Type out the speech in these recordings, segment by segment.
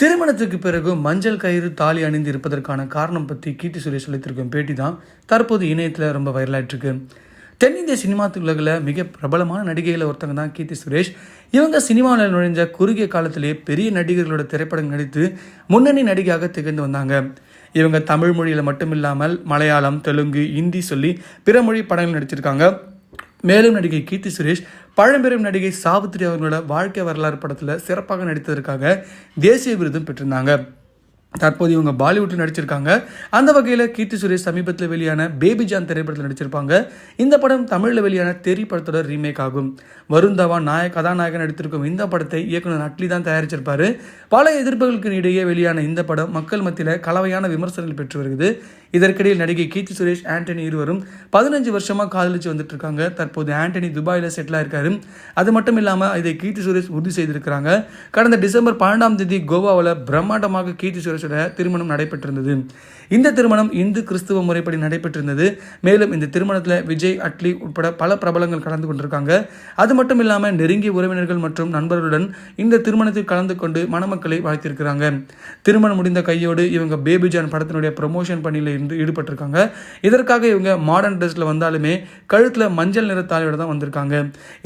திருமணத்துக்கு பிறகு மஞ்சள் கயிறு தாலி அணிந்து இருப்பதற்கான காரணம் பற்றி கீர்த்தி சுரேஷ் அளித்திருக்கும் பேட்டி தான் தற்போது இணையத்தில் ரொம்ப வைரலாயிட்டிருக்கு. தென்னிந்திய சினிமா உலகில் மிக பிரபலமான நடிகையில் ஒருத்தங்க தான் கீர்த்தி சுரேஷ். இவங்க சினிமாவில் நுழைஞ்ச குறுகிய காலத்திலேயே பெரிய நடிகர்களோட திரைப்படம் நடித்து முன்னணி நடிகையாக திகழ்ந்து வந்தாங்க. இவங்க தமிழ் மொழியில் மட்டும் இல்லாமல் மலையாளம் தெலுங்கு ஹிந்தி சொல்லி பிற மொழி படங்கள் நடிச்சிருக்காங்க. மேலும் நடிகை கீர்த்தி சுரேஷ் பழம்பெரும் நடிகை சாவித்திரி அவர்களோட வாழ்க்கை வரலாறு படத்தில் சிறப்பாக நடித்ததற்காக தேசிய விருதும் பெற்றிருந்தாங்க. தற்போது இவங்க பாலிவுட்டில் நடிச்சிருக்காங்க. அந்த வகையில் கீர்த்தி சுரேஷ் சமீபத்தில் வெளியான பேபி ஜான் திரைப்படத்தில் நடிச்சிருப்பாங்க. இந்த படம் தமிழில் வெளியான தெரி படத்தோட ரீமேக் ஆகும். வருண் தவான் கதாநாயகன் நடித்திருக்கும் இந்த படத்தை இயக்குனர் அட்லி தான் தயாரிச்சிருப்பாரு. பல எதிர்ப்புகளுக்கு இடையே வெளியான இந்த படம் மக்கள் மத்தியில் கலவையான விமர்சனங்கள் பெற்று வருகிறது. இதற்கிடையில் நடிகை கீர்த்தி சுரேஷ் ஆண்டனி இருவரும் பதினஞ்சு வருஷமாக காதலிச்சு வந்துட்டு இருக்காங்க தற்போது ஆண்டனி துபாயில் செட்டில் ஆயிருக்காரு. அது மட்டும் இல்லாமல் இதை கீர்த்தி சுரேஷ் உறுதி செய்திருக்கிறாங்க. கடந்த டிசம்பர் பன்னெண்டாம் தேதி கோவாவில் பிரம்மாண்டமாக கீர்த்தி சுரேஷ் சுரேஷோட திருமணம் நடைபெற்றிருந்தது. இந்த திருமணம் இந்து கிறிஸ்துவ முறைப்படி நடைபெற்றிருந்தது. மேலும் இந்த திருமணத்தில் விஜய் அட்லி உட்பட பல பிரபலங்கள் கலந்து கொண்டிருக்காங்க. அது மட்டும் இல்லாமல் நெருங்கிய உறவினர்கள் மற்றும் நண்பர்களுடன் இந்த திருமணத்தில் கலந்து கொண்டு மணமக்களை வாழ்த்திருக்கிறாங்க திருமணம் முடிந்த கையோடு இவங்க பேபி ஜான் படத்தினுடைய ப்ரொமோஷன் பணியில் இருந்து ஈடுபட்டிருக்காங்க. இதற்காக இவங்க மாடர்ன் ட்ரெஸ்ல வந்தாலுமே கழுத்தில் மஞ்சள் நிற தாலையோட தான் வந்திருக்காங்க.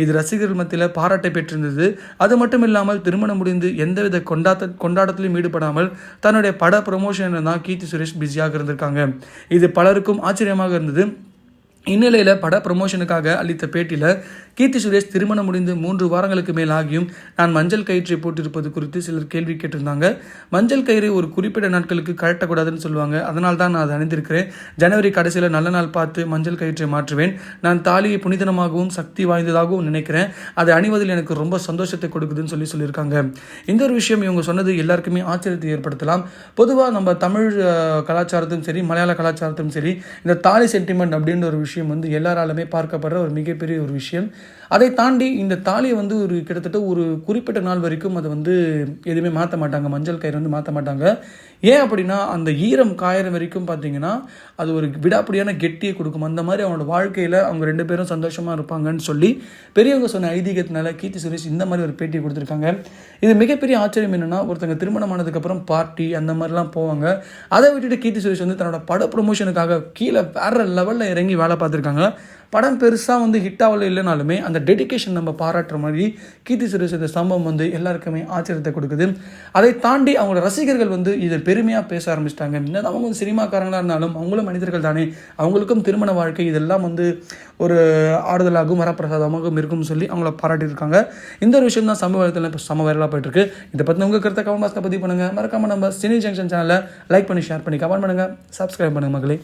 இது ரசிகர்கள் மத்தியில் பாராட்டை பெற்றிருந்தது. அது மட்டும் இல்லாமல் திருமணம் முடிந்து எந்தவித கொண்டாட்ட கொண்டாட்டத்திலும் ஈடுபடாமல் தன்னுடைய பட ப்ரமோஷனில் தான் கீர்த்தி சுரேஷ் பிஸியாக இருந்திருக்காங்க. இது பலருக்கும் ஆச்சரியமாக இருந்தது. இந்நிலையில் பட ப்ரமோஷனுக்காக அளித்த பேட்டியில் கீர்த்தி சுரேஷ் திருமணம் முடிந்து மூன்று வாரங்களுக்கு மேல் ஆகியும் நான் மஞ்சள் கயிற்றை போட்டிருப்பது குறித்து சிலர் கேள்வி கேட்டிருந்தாங்க. மஞ்சள் கயிறு ஒரு குறிப்பிட்ட நாட்களுக்கு கழட்டக்கூடாதுன்னு சொல்லுவாங்க. அதனால் தான் நான் அதை அணிந்திருக்கிறேன். ஜனவரி கடைசியில் நல்ல நாள் பார்த்து மஞ்சள் கயிற்றை மாற்றுவேன். நான் தாலியை புனிதனமாகவும் சக்தி வாய்ந்ததாகவும் நினைக்கிறேன். அதை அணிவதில் எனக்கு ரொம்ப சந்தோஷத்தை கொடுக்குதுன்னு சொல்லி சொல்லியிருக்காங்க. இந்த ஒரு விஷயம் இவங்க சொன்னது எல்லாருக்குமே ஆச்சரியத்தை ஏற்படுத்தலாம். பொதுவாக நம்ம தமிழ் கலாச்சாரத்தும் சரி மலையாள கலாச்சாரத்தும் சரி இந்த தாலி சென்டிமெண்ட் அப்படின்ற ஒரு விஷயம் வந்து எல்லாராலுமே பார்க்கப்படுற ஒரு மிகப்பெரிய ஒரு விஷயம். அதை தாண்டி இந்த தாலியை வந்து ஒரு கிட்டத்தட்ட ஒரு குறிப்பிட்ட நாள் வரைக்கும் அதை வந்து எதுவுமே மாற்ற மாட்டாங்க. மஞ்சள் கயிறு வந்து மாற்ற மாட்டாங்க. ஏன் அப்படின்னா அந்த ஈரம் காயிற வரைக்கும் பார்த்தீங்கன்னா அது ஒரு விடாப்படியான கெட்டியை கொடுக்கும். அந்த மாதிரி அவனோட வாழ்க்கையில் அவங்க ரெண்டு பேரும் சந்தோஷமாக இருப்பாங்கன்னு சொல்லி பெரியவங்க சொன்ன ஐதீகத்தினால கீர்த்தி சுரேஷ் இந்த மாதிரி ஒரு பேட்டி கொடுத்துருக்காங்க. இது மிகப்பெரிய ஆச்சரியம் என்னென்னா ஒருத்தங்க திருமணம் ஆனதுக்கப்புறம் பார்ட்டி அந்த மாதிரிலாம் போவாங்க. அதை விட்டுட்டு கீர்த்தி சுரேஷ் வந்து தன்னோட பட ப்ரொமோஷனுக்காக கீழே வேற லெவலில் இறங்கி வேலை பார்த்துருக்காங்க. படம் பெருசாக வந்து ஹிட் ஆகல இல்லைனாலுமே அந்த டெடிகேஷன் நம்ம பாராட்டுற மாதிரி கீர்த்தி சுரேஷ் இந்த சம்பவம் வந்து எல்லாருக்குமே ஆச்சரியத்தை கொடுக்குது. அதை தாண்டி அவங்களோட ரசிகர்கள் வந்து இதை பெருமையாக பேச ஆரம்பிச்சிட்டாங்க. என்ன அவங்க வந்து சினிமாக்காரங்களாக இருந்தாலும் அவங்களும் மனிதர்கள் தானே. அவங்களுக்கும் திருமண வாழ்க்கை இதெல்லாம் வந்து ஒரு ஆறுதலாகவும் வரப்பிரசாதமாகவும் இருக்கும்னு சொல்லி அவங்கள பாராட்டியிருக்காங்க. இந்த ஒரு விஷயம் தான் சமூகத்தில் இப்போ சம வைரலாக போயிட்டு இருக்கு இதை பற்றி உங்கள் கருத்தை கமெண்ட் பாக்ஸில் பதிவு பண்ணுங்கள் மறக்காமல் நம்ம சினி ஜங்ஷன் சேனலை லைக் பண்ணி ஷேர் பண்ணி கமெண்ட் பண்ணுங்கள் சப்ஸ்கிரைப் பண்ணுங்கள் மகளே